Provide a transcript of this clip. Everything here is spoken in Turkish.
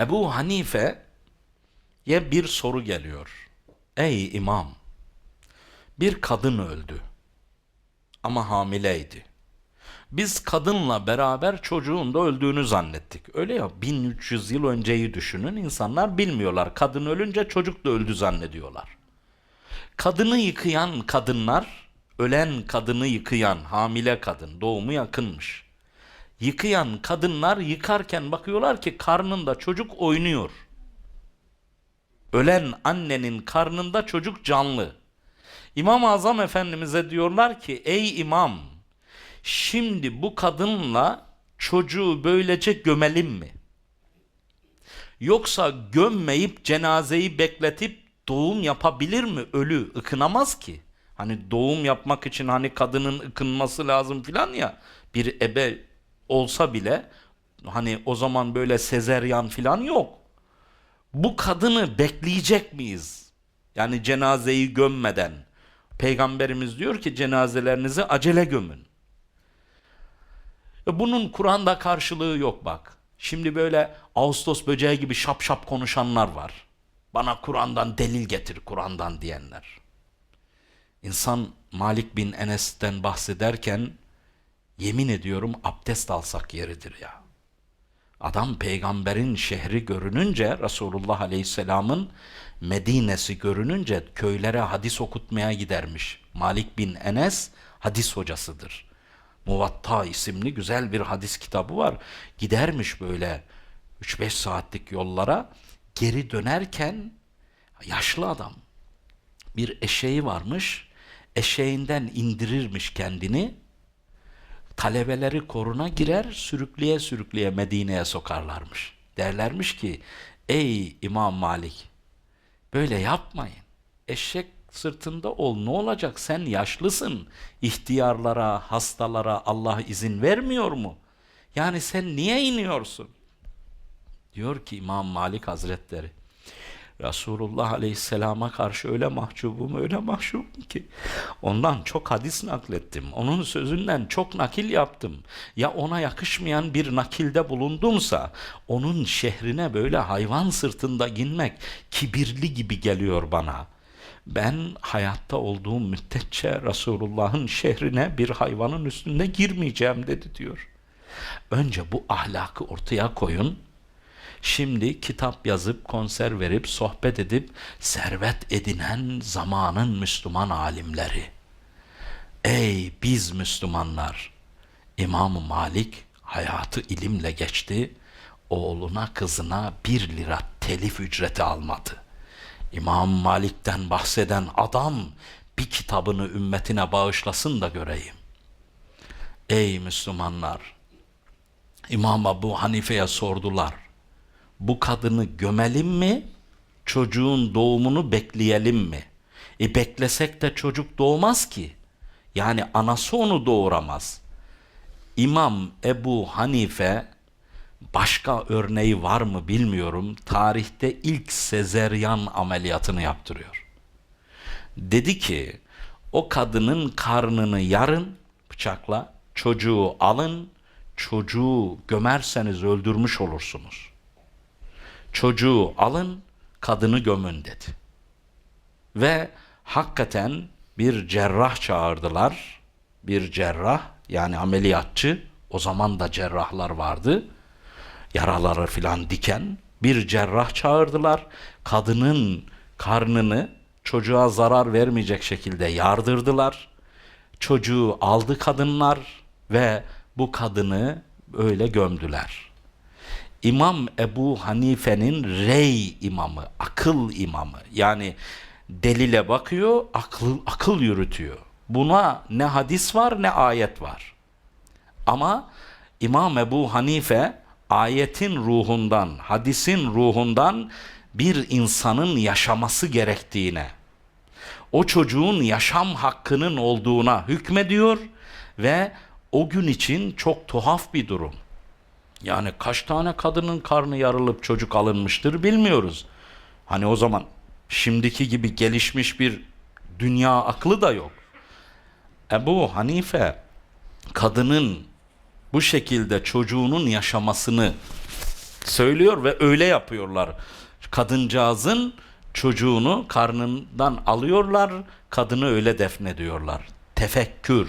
Ebu Hanife'ye bir soru geliyor. Ey imam, bir kadın öldü ama hamileydi. Biz kadınla beraber çocuğun da öldüğünü zannettik. Öyle ya 1300 yıl önceyi düşünün insanlar bilmiyorlar. Kadın ölünce çocuk da öldü zannediyorlar. Kadını yıkayan kadınlar, ölen kadını yıkayan hamile kadın, doğumu yakınmış. Yıkayan kadınlar yıkarken bakıyorlar ki karnında çocuk oynuyor. Ölen annenin karnında çocuk canlı. İmam-ı Azam Efendimiz'e diyorlar ki ey imam şimdi bu kadınla çocuğu böylece gömelim mi? Yoksa gömmeyip cenazeyi bekletip doğum yapabilir mi? Ölü ıkınamaz ki. Hani doğum yapmak için hani kadının ıkınması lazım filan ya. Bir ebe olsa bile hani o zaman böyle sezeryan filan yok. Bu kadını bekleyecek miyiz? Yani cenazeyi gömmeden. Peygamberimiz diyor ki cenazelerinizi acele gömün. E Bunun Kur'an'da karşılığı yok bak. Şimdi böyle Ağustos böceği gibi şap şap konuşanlar var. Bana Kur'an'dan delil getir Kur'an'dan diyenler. İnsan Malik bin Enes'ten bahsederken yemin ediyorum abdest alsak yeridir ya. Adam peygamberin şehri görününce Resulullah Aleyhisselam'ın Medine'si görününce köylere hadis okutmaya gidermiş. Malik bin Enes hadis hocasıdır. Muvatta isimli güzel bir hadis kitabı var. Gidermiş böyle 3-5 saatlik yollara geri dönerken yaşlı adam bir eşeği varmış. Eşeğinden indirirmiş kendini. Talebeleri koruna girer, sürükleye sürükleye Medine'ye sokarlarmış. Derlermiş ki, ey İmam Malik, böyle yapmayın. Eşek sırtında ol, ne olacak? Sen yaşlısın. İhtiyarlara, hastalara Allah izin vermiyor mu? Yani sen niye iniyorsun? Diyor ki İmam Malik Hazretleri, Resulullah Aleyhisselam'a karşı öyle mahcubum, öyle mahcubum ki ondan çok hadis naklettim. Onun sözünden çok nakil yaptım. Ya ona yakışmayan bir nakilde bulundumsa onun şehrine böyle hayvan sırtında ginmek kibirli gibi geliyor bana. Ben hayatta olduğum müddetçe Resulullah'ın şehrine bir hayvanın üstünde girmeyeceğim dedi diyor. Önce bu ahlakı ortaya koyun. Şimdi kitap yazıp, konser verip, sohbet edip servet edinen zamanın Müslüman alimleri. Ey biz Müslümanlar! İmam Malik hayatı ilimle geçti. Oğluna kızına bir lira telif ücreti almadı. İmam Malik'ten bahseden adam bir kitabını ümmetine bağışlasın da göreyim. Ey Müslümanlar! İmam Ebu Hanife'ye sordular bu kadını gömelim mi? Çocuğun doğumunu bekleyelim mi? E beklesek de çocuk doğmaz ki. Yani anası onu doğuramaz. İmam Ebu Hanife başka örneği var mı bilmiyorum. Tarihte ilk sezeryan ameliyatını yaptırıyor. Dedi ki o kadının karnını yarın bıçakla çocuğu alın çocuğu gömerseniz öldürmüş olursunuz çocuğu alın, kadını gömün dedi. Ve hakikaten bir cerrah çağırdılar. Bir cerrah yani ameliyatçı. O zaman da cerrahlar vardı. Yaraları filan diken. Bir cerrah çağırdılar. Kadının karnını çocuğa zarar vermeyecek şekilde yardırdılar. Çocuğu aldı kadınlar ve bu kadını öyle gömdüler. İmam Ebu Hanife'nin rey imamı, akıl imamı. Yani delile bakıyor, akıl, akıl yürütüyor. Buna ne hadis var ne ayet var. Ama İmam Ebu Hanife ayetin ruhundan, hadisin ruhundan bir insanın yaşaması gerektiğine, o çocuğun yaşam hakkının olduğuna hükmediyor ve o gün için çok tuhaf bir durum. Yani kaç tane kadının karnı yarılıp çocuk alınmıştır bilmiyoruz. Hani o zaman şimdiki gibi gelişmiş bir dünya aklı da yok. Ebu Hanife kadının bu şekilde çocuğunun yaşamasını söylüyor ve öyle yapıyorlar. Kadıncağızın çocuğunu karnından alıyorlar, kadını öyle defnediyorlar. Tefekkür.